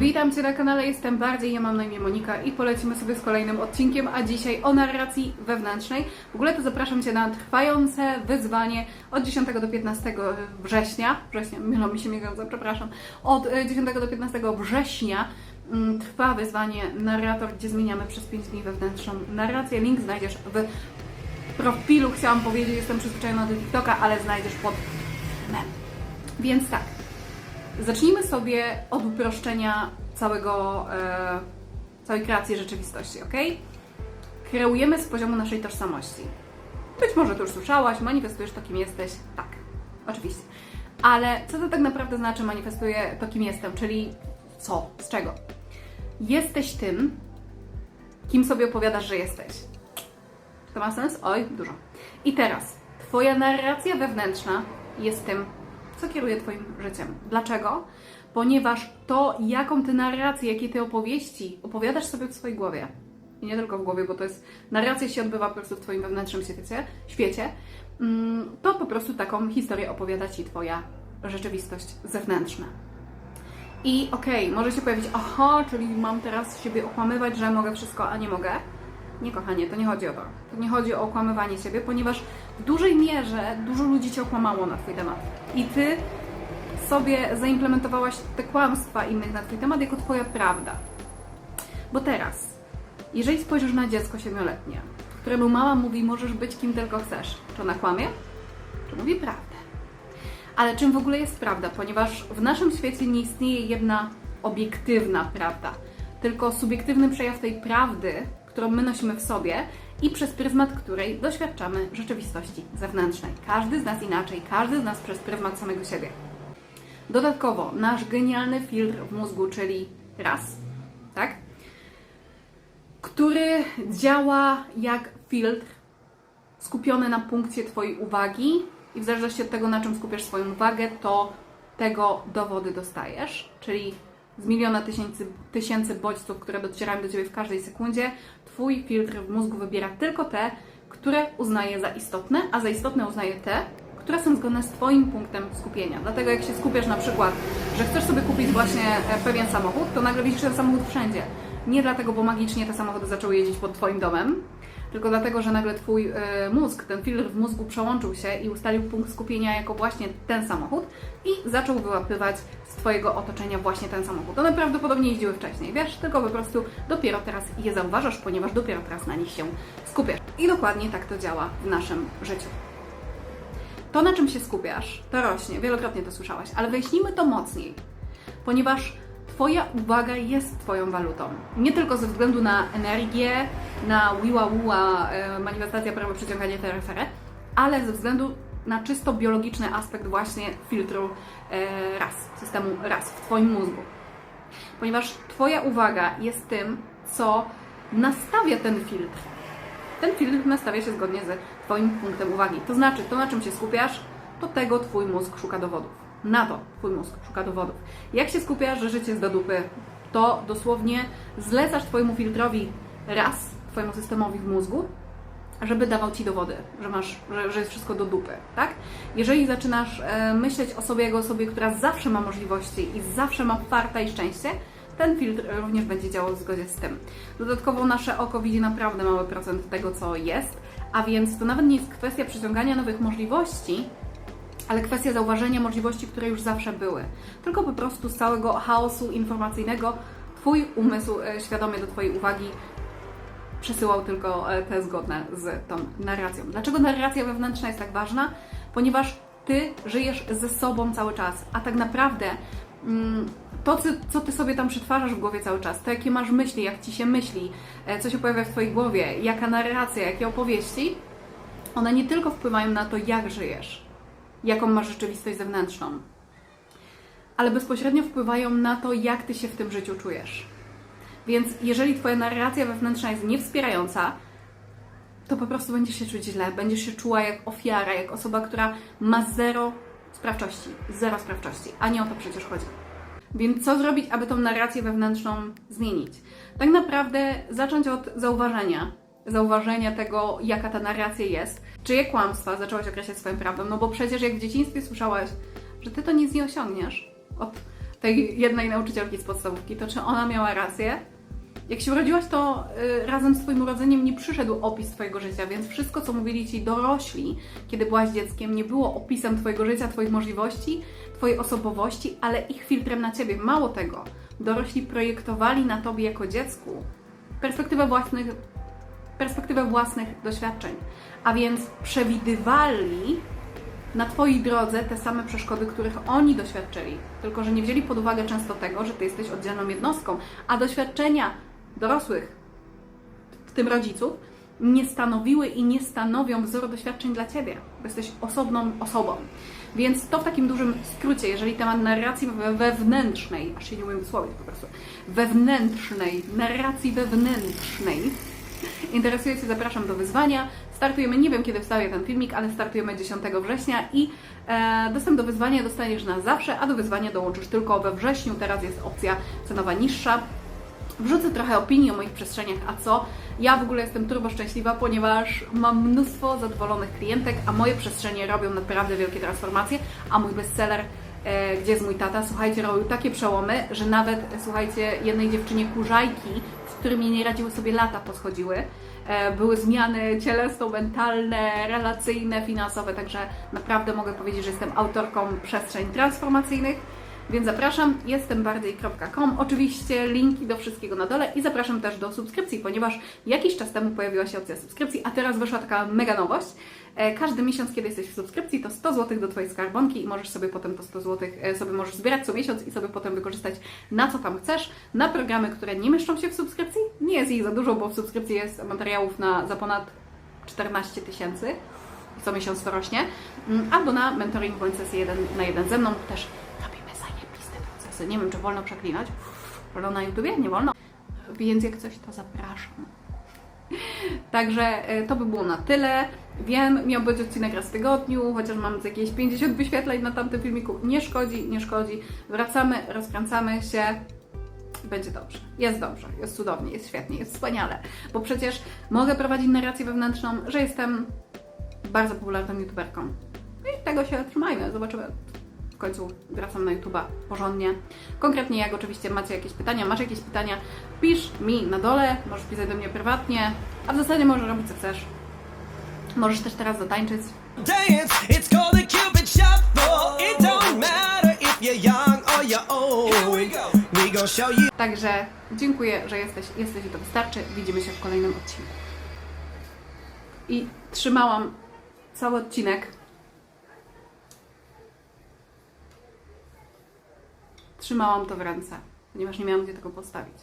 Witam Cię na kanale, jestem bardziej, ja mam na imię Monika i polecimy sobie z kolejnym odcinkiem, a dzisiaj o narracji wewnętrznej. W ogóle to zapraszam Cię na trwające wyzwanie od 10 do 15 września, września, mylą mi się miesiące, przepraszam, od e, 10 do 15 września mm, trwa wyzwanie narrator, gdzie zmieniamy przez 5 dni wewnętrzną narrację. Link znajdziesz w profilu, chciałam powiedzieć, jestem przyzwyczajona do TikToka, ale znajdziesz pod filmem. Więc tak, Zacznijmy sobie od uproszczenia całego, e, całej kreacji rzeczywistości, ok? Kreujemy z poziomu naszej tożsamości. Być może to już słyszałaś, manifestujesz to, kim jesteś. Tak, oczywiście. Ale co to tak naprawdę znaczy manifestuję to, kim jestem? Czyli co? Z czego? Jesteś tym, kim sobie opowiadasz, że jesteś. To ma sens? Oj, dużo. I teraz, Twoja narracja wewnętrzna jest tym, co kieruje Twoim życiem. Dlaczego? Ponieważ to, jaką Ty narrację, jakie Ty opowieści opowiadasz sobie w swojej głowie, i nie tylko w głowie, bo to jest, narracja się odbywa po prostu w Twoim wewnętrznym świecie, świecie mm, to po prostu taką historię opowiada Ci Twoja rzeczywistość zewnętrzna. I okej, może się pojawić, aha, czyli mam teraz siebie okłamywać, że mogę wszystko, a nie mogę. Nie, kochanie, to nie chodzi o to. To nie chodzi o okłamywanie siebie, ponieważ w dużej mierze dużo ludzi cię okłamało na Twój temat. I Ty sobie zaimplementowałaś te kłamstwa innych na Twój temat jako Twoja prawda. Bo teraz, jeżeli spojrzysz na dziecko siedmioletnie, któremu mama mówi, możesz być kim tylko chcesz, czy ona kłamie? Czy mówi prawdę? Ale czym w ogóle jest prawda? Ponieważ w naszym świecie nie istnieje jedna obiektywna prawda, tylko subiektywny przejaw tej prawdy, którą my nosimy w sobie i przez pryzmat której doświadczamy rzeczywistości zewnętrznej. Każdy z nas inaczej, każdy z nas przez pryzmat samego siebie. Dodatkowo nasz genialny filtr w mózgu, czyli raz, tak? Który działa jak filtr skupiony na punkcie Twojej uwagi i w zależności od tego, na czym skupiasz swoją uwagę, to tego dowody dostajesz, czyli z miliona tysięcy, tysięcy bodźców, które docierają do Ciebie w każdej sekundzie, Twój filtr w mózgu wybiera tylko te, które uznaje za istotne, a za istotne uznaje te, które są zgodne z Twoim punktem skupienia. Dlatego jak się skupiasz na przykład, że chcesz sobie kupić właśnie e, pewien samochód, to nagle widzisz ten samochód wszędzie. Nie dlatego, bo magicznie te samochody zaczęły jeździć pod Twoim domem, tylko dlatego, że nagle Twój e, mózg, ten filtr w mózgu przełączył się i ustalił punkt skupienia jako właśnie ten samochód i zaczął wyłapywać z Twojego otoczenia właśnie ten samochód. One prawdopodobnie jeździły wcześniej, wiesz, tylko po prostu dopiero teraz je zauważasz, ponieważ dopiero teraz na nich się skupiasz. I dokładnie tak to działa w naszym życiu. To, na czym się skupiasz, to rośnie, wielokrotnie to słyszałaś, ale wyjaśnijmy to mocniej, ponieważ Twoja uwaga jest Twoją walutą. Nie tylko ze względu na energię, na wiła wiła, e, manifestacja, prawo przyciąganie tereferę, ale ze względu na czysto biologiczny aspekt właśnie filtru e, raz, systemu raz w Twoim mózgu. Ponieważ Twoja uwaga jest tym, co nastawia ten filtr. Ten filtr nastawia się zgodnie z Twoim punktem uwagi. To znaczy, to na czym się skupiasz, to tego Twój mózg szuka dowodów. Na to Twój mózg szuka dowodów. Jak się skupiasz, że życie jest do dupy, to dosłownie zlecasz Twojemu filtrowi raz, Twojemu systemowi w mózgu, żeby dawał Ci dowody, że, masz, że, że jest wszystko do dupy, tak? Jeżeli zaczynasz e, myśleć o sobie jako osobie, która zawsze ma możliwości i zawsze ma farta i szczęście, ten filtr również będzie działał w zgodzie z tym. Dodatkowo nasze oko widzi naprawdę mały procent tego, co jest, a więc to nawet nie jest kwestia przyciągania nowych możliwości, ale kwestia zauważenia możliwości, które już zawsze były. Tylko po prostu z całego chaosu informacyjnego Twój umysł e, świadomie do Twojej uwagi przesyłał tylko e, te zgodne z tą narracją. Dlaczego narracja wewnętrzna jest tak ważna? Ponieważ Ty żyjesz ze sobą cały czas, a tak naprawdę mm, to, co- Ty sobie tam przetwarzasz w głowie cały czas, to jakie masz myśli, jak Ci się myśli, e, co się pojawia w Twojej głowie, jaka narracja, jakie opowieści, one nie tylko wpływają na to, jak żyjesz, jaką masz rzeczywistość zewnętrzną, ale bezpośrednio wpływają na to, jak Ty się w tym życiu czujesz. Więc jeżeli Twoja narracja wewnętrzna jest niewspierająca, to po prostu będziesz się czuć źle, będziesz się czuła jak ofiara, jak osoba, która ma zero sprawczości, zero sprawczości, a nie o to przecież chodzi. Więc co zrobić, aby tą narrację wewnętrzną zmienić? Tak naprawdę zacząć od zauważenia. Zauważenia tego, jaka ta narracja jest. Czyje kłamstwa zaczęłaś określać swoją prawdą? No bo przecież jak w dzieciństwie słyszałaś, że ty to nic nie osiągniesz od tej jednej nauczycielki z podstawówki, to czy ona miała rację? Jak się urodziłaś, to y, razem z Twoim urodzeniem nie przyszedł opis Twojego życia, więc wszystko, co mówili Ci dorośli, kiedy byłaś dzieckiem, nie było opisem Twojego życia, Twoich możliwości, Twojej osobowości, ale ich filtrem na Ciebie. Mało tego, dorośli projektowali na Tobie jako dziecku perspektywę własnych, perspektywę własnych doświadczeń, a więc przewidywali na Twojej drodze te same przeszkody, których oni doświadczyli. Tylko, że nie wzięli pod uwagę często tego, że Ty jesteś oddzielną jednostką, a doświadczenia dorosłych, w tym rodziców, nie stanowiły i nie stanowią wzoru doświadczeń dla Ciebie. Bo jesteś osobną osobą. Więc to w takim dużym skrócie, jeżeli temat narracji we- wewnętrznej, aż się nie umiem wysłowić po prostu, wewnętrznej, narracji wewnętrznej, interesuje Cię, zapraszam do wyzwania. Startujemy, nie wiem kiedy wstawię ten filmik, ale startujemy 10 września i e, dostęp do wyzwania dostaniesz na zawsze, a do wyzwania dołączysz tylko we wrześniu. Teraz jest opcja cenowa niższa. Wrzucę trochę opinii o moich przestrzeniach, a co? Ja w ogóle jestem turbo szczęśliwa, ponieważ mam mnóstwo zadowolonych klientek, a moje przestrzenie robią naprawdę wielkie transformacje, a mój bestseller e, Gdzie jest mój tata? Słuchajcie, robił takie przełomy, że nawet, e, słuchajcie, jednej dziewczynie kurzajki, którymi nie radziły sobie lata, poschodziły. E, Były zmiany cielesno-mentalne, relacyjne, finansowe, także naprawdę mogę powiedzieć, że jestem autorką przestrzeń transformacyjnych. Więc zapraszam, jestem bardziej.com. Oczywiście linki do wszystkiego na dole i zapraszam też do subskrypcji, ponieważ jakiś czas temu pojawiła się opcja subskrypcji, a teraz wyszła taka mega nowość. E, Każdy miesiąc, kiedy jesteś w subskrypcji, to 100 zł do Twojej skarbonki i możesz sobie potem to 100 zł sobie możesz zbierać co miesiąc i sobie potem wykorzystać na co tam chcesz, na programy, które nie mieszczą się w subskrypcji. Nie jest ich za dużo, bo w subskrypcji jest materiałów na za ponad 14 tysięcy co miesiąc to rośnie, Mm, albo na mentoring bądź sesję jeden na jeden ze mną też Nie wiem, czy wolno przeklinać. Wolno na YouTubie? Nie wolno. Więc jak coś, to zapraszam. Także e, to by było na tyle. Wiem, miał być odcinek raz w tygodniu, chociaż mam jakieś 50 wyświetleń na tamtym filmiku. Nie szkodzi, nie szkodzi. Wracamy, rozkręcamy się. Będzie dobrze. Jest dobrze, jest cudownie, jest świetnie, jest wspaniale. Bo przecież mogę prowadzić narrację wewnętrzną, że jestem bardzo popularną youtuberką. I tego się trzymajmy. Zobaczymy. W końcu wracam na YouTube'a porządnie. Konkretnie jak oczywiście macie jakieś pytania, masz jakieś pytania, pisz mi na dole, możesz pisać do mnie prywatnie, a w zasadzie możesz robić co chcesz. Możesz też teraz zatańczyć. dance. It's called the Cupid Shuffle. It don't matter if you're young or you're old. Here we go. We gon' show you. Także dziękuję, że jesteś, jesteś i to wystarczy. Widzimy się w kolejnym odcinku. I trzymałam cały odcinek. Trzymałam to w ręce, ponieważ nie miałam gdzie tego postawić.